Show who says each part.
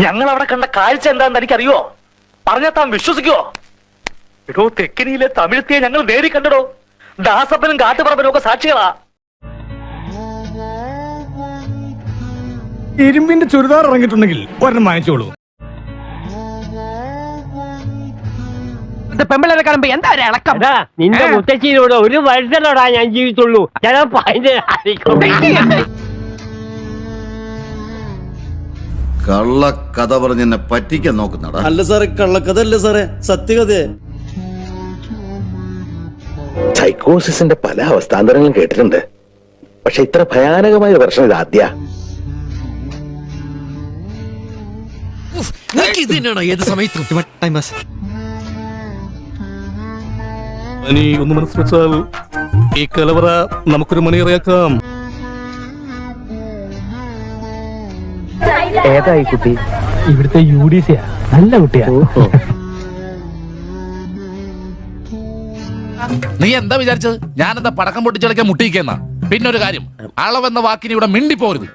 Speaker 1: ഞങ്ങൾ അവിടെ കണ്ട കാഴ്ച എന്താണെന്ന് എനിക്കറിയോ? പറഞ്ഞാൽ താൻ വിശ്വസിക്കുവോ? എടോ തെക്കിനിയിലെ തമിഴ്ത്തിയെ ഞങ്ങൾ നേരി കണ്ടടോ. ദാസപ്പനും കാട്ടുപറമ്പനും ഒക്കെ സാക്ഷികളാ.
Speaker 2: ഇരുമ്പിന്റെ ചുരിദാർ ഇറങ്ങിയിട്ടുണ്ടെങ്കിൽ ഒരെണ്ണം വാങ്ങിച്ചോളൂ.
Speaker 3: പെമ്പിളെ കാണുമ്പോ എന്താ ഒരു ഇളക്കം?
Speaker 4: എടാ നിന്റെ? മുത്തച്ഛനോട് ഒരു വർഷത്തോടാ ഞാൻ ജീവിച്ചുള്ളൂ. ഞാൻ അതിന്റെ
Speaker 5: കള്ള കഥ പറഞ്ഞ് എന്നെ പറ്റിക്കാൻ നോക്കുന്നടാ.
Speaker 6: അല്ല സാറേ കള്ളക്കഥ അല്ല സാറേ സത്യകഥയെ.
Speaker 7: സൈക്കോസിന്റെ പല അവസ്ഥാന്തരങ്ങളും കേട്ടിട്ടുണ്ട്. പക്ഷെ ഇത്ര ഭയാനകമായ ഒരു പ്രശ്നം ഇത് ആദ്യ
Speaker 2: ഇനി ഒന്ന് മനസ്സ് വെച്ചാൽ ഈ കലവറ നമുക്കൊരു മണിയറിയാക്കാം.
Speaker 3: ഏതായി കുട്ടി? ഇവിടുത്തെ യു ഡി സിയാ നല്ല കുട്ടിയാ.
Speaker 8: നീ എന്താ വിചാരിച്ചത്? ഞാനെന്താ പടക്കം പൊട്ടിച്ചളിക്കാൻ മുട്ടിയിക്കുന്ന പിന്നെ ഒരു കാര്യം. അളവെന്ന വാക്കിന് ഇവിടെ മിണ്ടിപ്പോരുത്.